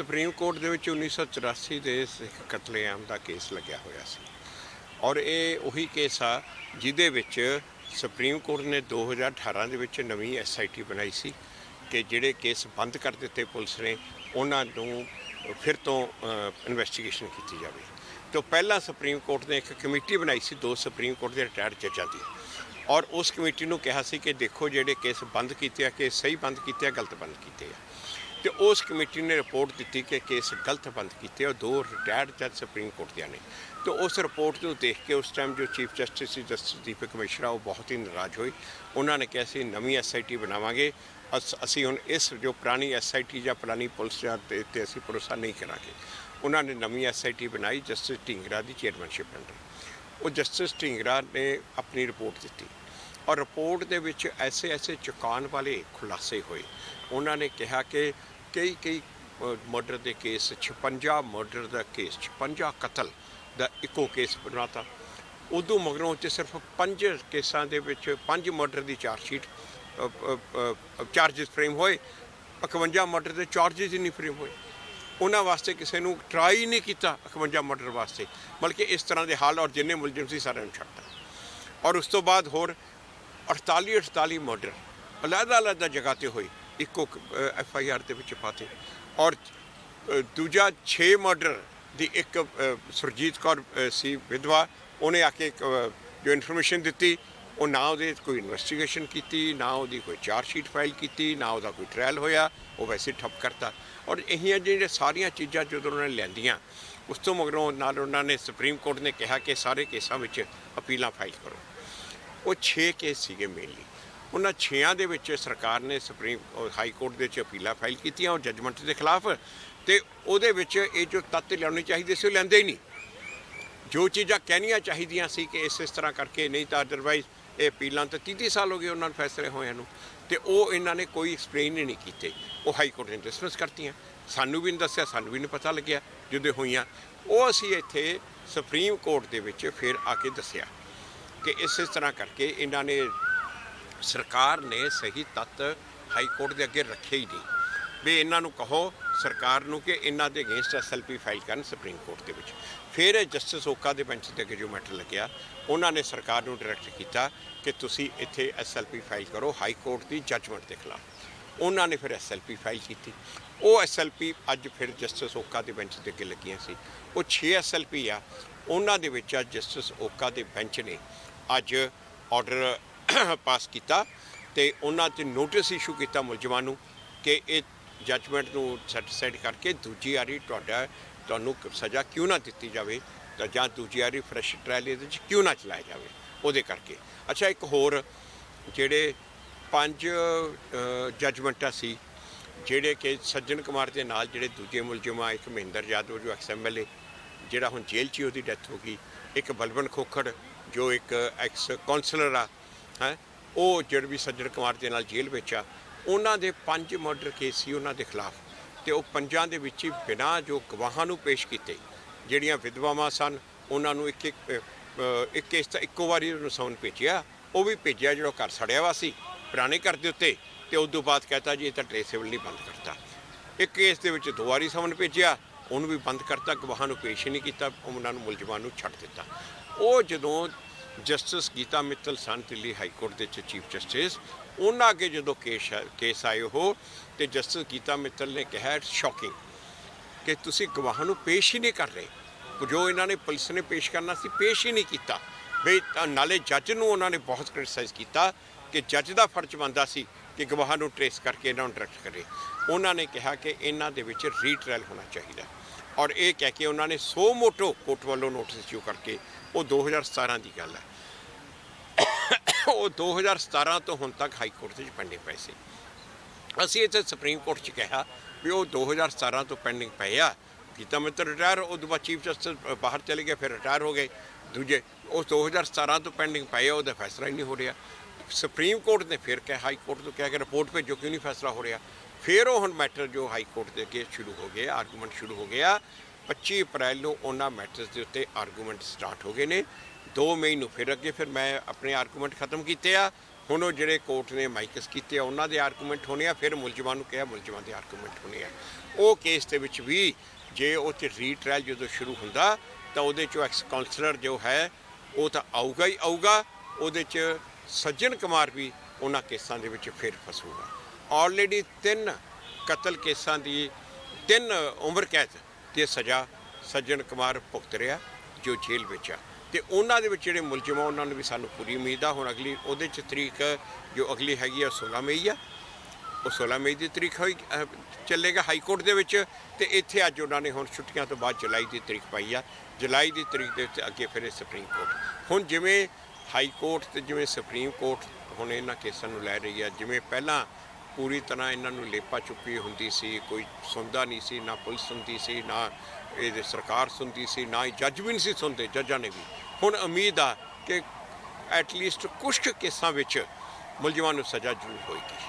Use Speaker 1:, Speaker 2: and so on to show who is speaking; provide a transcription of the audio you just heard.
Speaker 1: Supreme court ਦੇ ਵਿੱਚ 1984 ਦੇ ਸਿੱਖ ਕਤਲੇਆਮ ਦਾ ਕੇਸ ਲੱਗਿਆ ਹੋਇਆ ਸੀ। ਔਰ ਇਹ ਉਹੀ ਕੇਸ ਆ ਜਿਹਦੇ ਵਿੱਚ ਸੁਪਰੀਮ ਕੋਰਟ ਨੇ 2018 ਦੇ ਵਿੱਚ ਨਵੀਂ ਐਸਆਈਟੀ ਬਣਾਈ ਸੀ ਕਿ ਜਿਹੜੇ ਕੇਸ ਬੰਦ ਕਰ ਦਿੱਤੇ ਪੁਲਿਸ ਨੇ, ਉਹਨਾਂ ਨੂੰ ਫਿਰ ਤੋਂ ਇਨਵੈਸਟੀਗੇਸ਼ਨ ਕੀਤੀ ਜਾਵੇ। ਤੋਂ ਪਹਿਲਾਂ ਸੁਪਰੀਮ ਕੋਰਟ ਨੇ ਇੱਕ ਕਮੇਟੀ ਬਣਾਈ ਸੀ, ਦੋ ਸੁਪਰੀਮ ਕੋਰਟ ਦੇ ਰਿਟਾਇਰਡ ਜੱਜਾਂ ਦੀ। ਔਰ ਉਸ ਕਮੇਟੀ ਨੂੰ ਕਿਹਾ ਸੀ ਕਿ ਦੇਖੋ ਜਿਹੜੇ ਕੇਸ ਬੰਦ ਕੀਤੇ ਆ ਕਿ ਸਹੀ ਬੰਦ ਕੀਤੇ ਆ, ਗਲਤ ਬੰਦ ਕੀਤੇ ਆ। ਤੇ ਉਸ ਕਮੇਟੀ ਨੇ ਰਿਪੋਰਟ ਦਿੱਤੀ ਕਿ ਕੇਸ ਗਲਤ ਬੰਦ ਕੀਤੇ ਆ, ਦੋ ਰਿਟਾਇਰਡ ਜੱਜ ਸੁਪਰੀਮ ਕੋਰਟ ਦੇ ਨੇ। ਤੇ ਉਸ ਰਿਪੋਰਟ ਨੂੰ ਦੇਖ ਕੇ ਉਸ ਟਾਈਮ ਜੋ ਚੀਫ ਜਸਟਿਸ ਸੀ ਜਸਟਿਸ ਦੀਪਕ ਮਿਸ਼ਰਾ ਉਹ ਬਹੁਤ ਹੀ ਨਾਰਾਜ਼ ਹੋਏ। ਉਹਨਾਂ ਨੇ ਕਿਹਾ ਸੀ ਨਵੀਂ ਐਸਆਈਟੀ ਬਣਾਵਾਂਗੇ। ਅਸ- ਅਸੀਂ ਹੁਣ ਇਸ ਜੋ ਪੁਰਾਣੀ ਐਸਆਈਟੀ ਜਾਂ ਪੁਰਾਣੀ ਪੁਲਿਸ ਜਾਂ ਤੇ ਤੇ ਅਸੀਂ ਭਰੋਸਾ ਨਹੀਂ ਕਰਾਂਗੇ। ਉਹਨਾਂ ਨੇ ਨਵੀਂ ਐਸਆਈਟੀ ਬਣਾਈ ਜਸਟਿਸ ਢਿੰਗਰਾ ਦੀ ਚੇਅਰਮੈਨਸ਼ਿਪ ਅੰਡਰ ਉਹ ਜਸਟਿਸ ਢਿੰਗਰਾ ਨੇ ਆਪਣੀ ਰਿਪੋਰਟ ਦਿੱਤੀ। ਔਰ ਰਿਪੋਰਟ ਦੇ ਵਿੱਚ ਐਸੇ ਐਸੇ ਚੁਕਾਨ ਵਾਲੇ ਖੁਲਾਸੇ ਹੋਏ। ਉਹਨਾਂ ਨੇ ਕਿਹਾ ਕਿ ਕਈ ਕਈ ਮਰਡਰ ਦੇ ਕੇਸ 56 ਮਰਡਰ ਦਾ ਕੇਸ 56 ਕਤਲ ਦਾ ਇੱਕੋ ਕੇਸ ਬਣਾਤਾ। ਉਦੋਂ ਮਗਰੋਂ ਚ ਸਿਰਫ ਪੰਜ ਕੇਸਾਂ ਦੇ ਵਿੱਚ ਪੰਜ ਮਰਡਰ ਦੀ ਚਾਰਜ ਸ਼ੀਟ ਚਾਰजेस ਫਰੇਮ ਹੋਏ। 51 ਮਰਡਰ ਦੇ ਚਾਰजेस ਹੀ ਨਹੀਂ ਫਰੇਮ ਹੋਏ। ਉਹਨਾਂ ਵਾਸਤੇ ਕਿਸੇ ਨੂੰ ਟਰਾਈ ਨਹੀਂ ਕੀਤਾ 51 ਮਰਡਰ ਵਾਸਤੇ। ਬਲਕਿ ਇਸ ਤਰ੍ਹਾਂ ਦੇ ਹਾਲ ਔਰ ਜਿੰਨੇ ਮੁਲਜ਼ਮ ਸੀ ਸਾਰਿਆਂ ਨੂੰ ਛੱਡਤਾ। ਔਰ ਉਸ ਤੋਂ ਬਾਅਦ ਹੋਰ 48 48 ਮਰਡਰ ਅਲੱਗ ਅਲੱਗ ਜਗ੍ਹਾ ਤੇ ਹੋਈ। ਇੱਕੋ ਐਫ ਆਈ ਆਰ ਦੇ ਵਿੱਚ ਪਾਤੇ। ਔਰ ਦੂਜਾ 6 ਮਰਡਰ ਦੀ ਇੱਕ ਅ, ਸੁਰਜੀਤ ਕੌਰ ਸੀ ਵਿਧਵਾ। ਉਹਨੇ ਆ ਕੇ ਇੱਕ, ਜੋ ਇਨਫੋਰਮੇਸ਼ਨ ਦਿੱਤੀ ਉਹ ਨਾ ਉਹਦੇ ਕੋਈ ਇਨਵੈਸਟੀਗੇਸ਼ਨ ਕੀਤੀ ਨਾ ਉਹਦੀ ਕੋਈ ਚਾਰਜ ਸ਼ੀਟ ਫਾਈਲ ਕੀਤੀ ਨਾ ਉਹਦਾ ਕੋਈ ਟ੍ਰਾਇਲ ਹੋਇਆ। ਉਹ ਵੈਸੇ ਠੱਪ ਕਰਤਾ। ਔਰ ਇਹੀਆਂ ਜਿਹੜੀਆਂ ਸਾਰੀਆਂ ਚੀਜ਼ਾਂ ਜਦੋਂ ਉਹਨਾਂ ਨੇ ਲੈਂਦੀਆਂ ਉਸ ਤੋਂ ਮਗਰੋਂ ਨਾਲ ਉਹਨਾਂ ਨੇ ਸੁਪਰੀਮ ਕੋਰਟ ਨੇ ਕਿਹਾ ਕਿ ਸਾਰੇ ਕੇਸਾਂ ਵਿੱਚ ਅਪੀਲਾਂ ਫਾਈਲ ਕਰੋ। ਉਹ 6 ਕੇਸ ਸੀਗੇ ਮੇਨਲੀ ਉਹਨਾਂ 6ਾਂ ਦੇ ਵਿੱਚ ਸਰਕਾਰ ਨੇ ਸੁਪਰੀਮ ਹਾਈ ਕੋਰਟ ਦੇ ਵਿੱਚ ਅਪੀਲਾਂ ਫਾਈਲ ਕੀਤੀਆਂ, ਉਹ ਜੱਜਮੈਂਟ ਦੇ ਖਿਲਾਫ। ਤੇ ਉਹਦੇ ਵਿੱਚ ਇਹ ਜੋ ਤੱਤ ਲਿਆਉਣੇ ਚਾਹੀਦੇ ਸੀ, ਉਹ ਲੈਂਦੇ ਹੀ ਨਹੀਂ। ਜੋ ਚੀਜ਼ਾਂ ਕਹਿਣੀਆਂ ਚਾਹੀਦੀਆਂ ਸੀ ਕਿ ਇਸ ਇਸ ਤਰ੍ਹਾਂ ਕਰਕੇ ਨਹੀਂ ਤਾਂ ਅਦਰਵਾਈਜ਼ ਇਹ ਅਪੀਲਾਂ ਤਾਂ 30 ਸਾਲ ਹੋ ਗਏ ਉਹਨਾਂ ਨੂੰ ਫੈਸਲੇ ਹੋਏ ਨੂੰ। ਤੇ ਉਹ ਇਹਨਾਂ ਨੇ ਕੋਈ ਐਕਸਪਲੇਨ ਹੀ ਨਹੀਂ ਕੀਤੇ। ਉਹ ਹਾਈ ਕੋਰਟ ਨੇ ਡਿਸਮਿਸ ਕਰਤੀਆਂ। ਸਾਨੂੰ ਵੀ ਨਹੀਂ ਦੱਸਿਆ, ਸਾਨੂੰ ਵੀ ਨਹੀਂ ਪਤਾ ਲੱਗਿਆ। ਜਦੋਂ ਹੋਈਆਂ, ਉਹ ਅਸੀਂ ਇੱਥੇ ਸੁਪਰੀਮ ਕੋਰਟ ਦੇ ਵਿੱਚ ਫਿਰ ਆ ਕੇ ਦੱਸਿਆ। ਕਿ ਇਸ ਤਰ੍ਹਾਂ ਕਰਕੇ ਇਹਨਾਂ ਨੇ ਸਰਕਾਰ ਨੇ ਸਹੀ ਤੱਤ ਹਾਈ ਕੋਰਟ ਦੇ ਅੱਗੇ ਰੱਖੇ ਹੀ ਨਹੀਂ। ਵੀ ਇਹਨਾਂ ਨੂੰ ਕਹੋ ਸਰਕਾਰ ਨੂੰ ਕਿ ਇਹਨਾਂ ਦੇ ਅਗੇਂਸਟ ਐਸਐਲਪੀ ਫਾਈਲ ਕਰਨ ਸੁਪਰੀਮ ਕੋਰਟ ਦੇ ਵਿੱਚ। ਫਿਰ ਇਹ ਜਸਟਿਸ ਓਕਾ ਦੇ ਬੈਂਚ ਤੇ ਅੱਗੇ ਜੋ ਮੈਟਰ ਲੱਗਿਆ, ਉਹਨਾਂ ਨੇ ਸਰਕਾਰ ਨੂੰ ਡਾਇਰੈਕਟ ਕੀਤਾ ਕਿ ਤੁਸੀਂ ਇੱਥੇ ਐਸਐਲਪੀ ਫਾਈਲ ਕਰੋ, ਹਾਈ ਕੋਰਟ ਦੀ ਜੱਜਮੈਂਟ ਦੇ ਖਿਲਾਫ। ਉਹਨਾਂ ਨੇ ਫਿਰ ਐਸਐਲਪੀ ਫਾਈਲ ਕੀਤੀ। ਉਹ ਐਸਐਲਪੀ ਅੱਜ ਫਿਰ ਜਸਟਿਸ ਓਕਾ ਦੇ ਬੈਂਚ ਦੇ ਅੱਗੇ ਲੱਗੀਆਂ ਸੀ। ਉਹ 6 ਐਸਐਲਪੀ ਆ। ਉਹਨਾਂ ਦੇ ਵਿੱਚ ਅੱਜ ਜਸਟਿਸ ਓਕਾ ਦੇ ਬੈਂਚ ਨੇ ਅੱਜ ਆਰਡਰ ਪਾਸ ਕੀਤਾ ਤੇ ਉਹਨਾਂ ਤੇ ਨੋਟਿਸ ਇਸ਼ੂ ਕੀਤਾ ਮੁਲਜ਼ਮਾਂ ਨੂੰ ਕਿ ਇਹ ਜੱਜਮੈਂਟ ਨੂੰ ਸੈਟੀਸਫਾਈਡ ਕਰਕੇ ਦੂਜੀ ਵਾਰੀ ਤੁਹਾਡਾ ਤੁਹਾਨੂੰ ਸਜ਼ਾ ਕਿਉਂ ਨਾ ਦਿੱਤੀ ਜਾਵੇ ਤਾਂ ਜਾਂ ਦੂਜੀ ਵਾਰੀ ਫਰੈਸ਼ ਟ੍ਰਾਇਲ ਇਹਦੇ ਵਿੱਚ ਕਿਉਂ ਨਾ ਚਲਾਇਆ ਜਾਵੇ, ਉਹਦੇ ਕਰਕੇ। ਅੱਛਾ, ਇੱਕ ਹੋਰ ਜਿਹੜੇ ਪੰਜ ਜੱਜਮੈਂਟਾਂ ਸੀ, ਜਿਹੜੇ ਕਿ ਸੱਜਣ ਕੁਮਾਰ ਦੇ ਨਾਲ ਜਿਹੜੇ ਦੂਜੇ ਮੁਲਜ਼ਮ ਆ ਇੱਕ ਮਹਿੰਦਰ ਯਾਦਵ ਜੋ ਐਕਸਐਮਐਲਏ ਜਿਹੜਾ ਹੁਣ ਜੇਲ੍ਹ 'ਚ ਹੀ ਉਹਦੀ ਡੈਥ ਹੋ ਗਈ, ਇੱਕ ਬਲਵਨ ਖੋਖੜ ਜੋ ਇੱਕ ਐਕਸ ਕਾਉਂਸਲਰ ਆ, ਹੈ, ਉਹ ਜਿਹੜਾ ਵੀ ਸੱਜਣ ਕੁਮਾਰ ਦੇ ਨਾਲ ਜੇਲ੍ਹ ਵਿੱਚ ਆ, ਉਹਨਾਂ ਦੇ ਪੰਜ ਮਰਡਰ ਕੇਸ ਸੀ ਉਹਨਾਂ ਦੇ ਖਿਲਾਫ। ਤੇ ਉਹ ਪੰਜਾਂ ਦੇ ਵਿੱਚ ਹੀ ਬਿਨਾਂ ਜੋ ਗਵਾਹਾਂ ਨੂੰ ਪੇਸ਼ ਕੀਤੇ, ਜਿਹੜੀਆਂ ਵਿਧਵਾਵਾਂ ਸਨ, ਉਹਨਾਂ ਨੂੰ ਇੱਕ ਇੱਕ ਇੱਕ ਕੇਸ ਤਾਂ ਇੱਕੋ ਵਾਰੀ ਉਹਨੂੰ ਸੌਣ ਭੇਜਿਆ, ਉਹ ਵੀ ਭੇਜਿਆ ਜਿਹੜਾ ਘਰ ਸੜਿਆ ਵਾ ਸੀ, ਪੁਰਾਣੇ ਘਰ ਦੇ ਉੱਤੇ, ਤੇ ਉਸ ਤੋਂ ਬਾਅਦ ਕਹਤਾ ਜੀ ਇਹ ਤਾਂ ਟ੍ਰੇਸੇਬਲ ਨਹੀਂ ਬੰਦ ਕਰਤਾ। ਇੱਕ ਕੇਸ ਦੇ ਵਿੱਚ ਦੋ ਵਾਰੀ ਸਮਨ ਭੇਜਿਆ ਉਹਨੂੰ ਵੀ ਬੰਦ ਕਰਤਾ, ਗਵਾਹਾਂ ਨੂੰ ਪੇਸ਼ ਹੀ ਨਹੀਂ ਕੀਤਾ, ਉਹਨਾਂ ਨੂੰ ਮੁਲਜ਼ਮਾਂ ਨੂੰ ਛੱਡ ਦਿੱਤਾ। ਉਹ ਜਦੋਂ ਜਸਟਿਸ ਗੀਤਾ ਮਿੱਤਲ ਸਨ, ਦਿੱਲੀ ਹਾਈ ਕੋਰਟ ਦੇ ਚ ਚੀਫ ਜਸਟਿਸ, ਉਹਨਾਂ ਅੱਗੇ ਜਦੋਂ ਕੇਸ ਕੇਸ ਆਏ ਹੋ ਤੇ ਜਸਟਿਸ ਗੀਤਾ ਮਿੱਤਲ ਨੇ ਕਿਹਾ ਇਟਸ ਸ਼ੌਕਿੰਗ ਕਿ ਤੁਸੀਂ ਗਵਾਹਾਂ ਨੂੰ ਪੇਸ਼ ਹੀ ਨਹੀਂ ਕਰ ਰਹੇ। ਜੋ ਇਹਨਾਂ ਨੇ ਪੁਲਿਸ ਨੇ ਪੇਸ਼ ਕਰਨਾ ਸੀ, ਪੇਸ਼ ਹੀ ਨਹੀਂ ਕੀਤਾ। ਬਈ ਨਾਲੇ ਜੱਜ ਨੂੰ ਉਹਨਾਂ ਨੇ ਬਹੁਤ ਕ੍ਰਿਟਿਸਾਈਜ਼ ਕੀਤਾ ਕਿ ਜੱਜ ਦਾ ਫਰਜ਼ ਬਣਦਾ ਸੀ ਕਿ ਗਵਾਹਾਂ ਨੂੰ ਟ੍ਰੇਸ ਕਰਕੇ ਇਹਨਾਂ ਨੂੰ ਡਾਇਰੈਕਟ ਕਰੇ। ਉਹਨਾਂ ਨੇ ਕਿਹਾ ਕਿ ਇਹਨਾਂ ਦੇ ਵਿੱਚ ਰੀਟ੍ਰਾਇਲ ਹੋਣਾ ਚਾਹੀਦਾ। ਔਰ ਇਹ ਕਹਿ ਕੇ ਉਹਨਾਂ ਨੇ ਸੋ ਮੋਟੋ ਕੋਰਟ ਵੱਲੋਂ ਨੋਟਿਸ ਇਸ਼ੂ ਕਰਕੇ ਉਹ 2017 ਦੀ ਗੱਲ ਹੈ। ਉਹ 2017 ਤੋਂ ਹੁਣ ਤੱਕ ਹਾਈ ਕੋਰਟ ਦੇ ਵਿੱਚ ਪੈਂਡਿੰਗ ਪਏ ਸੀ। ਅਸੀਂ ਇੱਥੇ ਸੁਪਰੀਮ ਕੋਰਟ 'ਚ ਕਿਹਾ ਵੀ ਉਹ 2017 ਤੋਂ ਪੈਂਡਿੰਗ ਪਏ ਆ। ਗੀਤਾ ਮਿੱਤਰ ਰਿਟਾਇਰ ਉਦੋਂ ਬਾਅਦ ਚੀਫ ਜਸਟਿਸ ਬਾਹਰ ਚਲੇ ਗਏ, ਫਿਰ ਰਿਟਾਇਰ ਹੋ ਗਏ। ਦੂਜੇ, ਉਹ 2017 ਤੋਂ ਪੈਂਡਿੰਗ ਪਏ ਆ, ਉਹਦਾ ਫੈਸਲਾ ਹੀ ਨਹੀਂ ਹੋ ਰਿਹਾ। ਸੁਪਰੀਮ ਕੋਰਟ ਨੇ ਫਿਰ ਕਿਹਾ, ਹਾਈ ਕੋਰਟ ਤੋਂ ਕਿਹਾ ਕਿ ਰਿਪੋਰਟ ਭੇਜੋ, ਕਿਉਂ ਨਹੀਂ ਫੈਸਲਾ ਹੋ ਰਿਹਾ? ਫਿਰ ਉਹ ਹੁਣ ਮੈਟਰ ਜੋ ਹਾਈ ਕੋਰਟ ਦੇ ਅੱਗੇ ਸ਼ੁਰੂ ਹੋ ਗਏ ਆਰਗੂਮੈਂਟ ਸ਼ੁਰੂ ਹੋ ਗਿਆ। 25 ਅਪ੍ਰੈਲ ਨੂੰ ਉਹਨਾਂ ਮੈਟਰਸ ਦੇ ਉੱਤੇ ਆਰਗੂਮੈਂਟ ਸਟਾਰਟ ਹੋ ਗਏ ਨੇ। 2 ਮਈ ਨੂੰ ਫਿਰ ਅੱਗੇ ਫਿਰ ਮੈਂ ਆਪਣੇ ਆਰਗੂਮੈਂਟ ਖਤਮ ਕੀਤੇ ਆ। ਹੁਣ ਉਹ ਜਿਹੜੇ ਕੋਰਟ ਨੇ ਮਾਈਕਸ ਕੀਤੇ ਆ, ਉਹਨਾਂ ਦੇ ਆਰਗੂਮੈਂਟ ਹੋਣੇ ਆ। ਫਿਰ ਮੁਲਜ਼ਮਾਂ ਨੂੰ ਕਿਹਾ ਮੁਲਜ਼ਮਾਂ ਦੇ ਆਰਗੂਮੈਂਟ ਹੋਣੇ ਆ। ਉਹ ਕੇਸ ਦੇ ਵਿੱਚ ਵੀ ਜੇ ਉਹ 'ਤੇ ਰੀਟ੍ਰਾਇਲ ਜਦੋਂ ਸ਼ੁਰੂ ਹੁੰਦਾ, ਤਾਂ ਉਹਦੇ 'ਚੋਂ ਐਕਸ ਕਾਉਂਸਲਰ ਜੋ ਹੈ, ਉਹ ਤਾਂ ਆਊਗਾ ਹੀ ਆਊਗਾ। ਉਹਦੇ 'ਚ ਸੱਜਣ ਕੁਮਾਰ ਵੀ ਉਹਨਾਂ ਕੇਸਾਂ ਦੇ ਵਿੱਚ ਫਿਰ ਫਸੂਗਾ। ਆਲਰੇਡੀ ਤਿੰਨ ਕਤਲ ਕੇਸਾਂ ਦੀ, ਤਿੰਨ ਉਮਰ ਕੈਦ ਦੀ ਸਜ਼ਾ ਸੱਜਣ ਕੁਮਾਰ ਭੁਗਤ ਰਿਹਾ, ਜੋ ਜੇਲ੍ਹ ਵਿੱਚ ਆ। ਤੇ ਉਹਨਾਂ ਦੇ ਵਿੱਚ ਜਿਹੜੇ ਮੁਲਜ਼ਮ ਆ, ਉਹਨਾਂ ਨੂੰ ਵੀ ਸਾਨੂੰ ਪੂਰੀ ਉਮੀਦ ਆ। ਹੁਣ ਅਗਲੀ, ਉਹਦੇ 'ਚ ਤਰੀਕ ਜੋ ਅਗਲੀ ਹੈਗੀ ਆ 16 ਮਈ ਆ। ਉਹ 16 ਮਈ ਦੀ ਤਰੀਕ ਹੋਈ ਚੱਲੇਗਾ ਹਾਈ ਕੋਰਟ ਦੇ ਵਿੱਚ। ਤੇ ਇੱਥੇ ਅੱਜ ਉਹਨਾਂ ਨੇ ਹੁਣ ਛੁੱਟੀਆਂ ਤੋਂ ਬਾਅਦ ਜੁਲਾਈ ਦੀ ਤਰੀਕ ਪਾਈ ਆ। ਜੁਲਾਈ ਦੀ ਤਰੀਕ ਦੇ ਉੱਤੇ ਅੱਗੇ ਫਿਰ ਇਹ ਸੁਪਰੀਮ ਕੋਰਟ। ਹੁਣ ਜਿਵੇਂ ਹਾਈ ਕੋਰਟ ਤੇ ਜਿਵੇਂ ਸੁਪਰੀਮ ਕੋਰਟ ਹੁਣ ਇਹਨਾਂ ਕੇਸਾਂ ਨੂੰ ਲੈ ਰਹੀ ਆ, ਜਿਵੇਂ ਪਹਿਲਾਂ ਪੂਰੀ ਤਰ੍ਹਾਂ ਇਹਨਾਂ ਨੂੰ ਲੇਪਾ ਚੁੱਪੀ ਹੁੰਦੀ ਸੀ, ਕੋਈ ਸੁਣਦਾ ਨਹੀਂ ਸੀ, ਨਾ ਪੁਲਿਸ ਸੁਣਦੀ ਸੀ, ਨਾ ਇਹਦੇ ਸਰਕਾਰ ਸੁਣਦੀ ਸੀ, ਨਾ ਹੀ ਜੱਜ ਵੀ ਨਹੀਂ ਸੀ ਸੁਣਦੇ, ਜੱਜਾਂ ਨੇ ਵੀ। ਹੁਣ ਉਮੀਦ ਆ ਕਿ ਐਟਲੀਸਟ ਕੁਝ ਕੁ ਕੇਸਾਂ ਵਿੱਚ ਮੁਲਜ਼ਮਾਂ ਨੂੰ ਸਜ਼ਾ ਜ਼ਰੂਰ ਹੋਏਗੀ।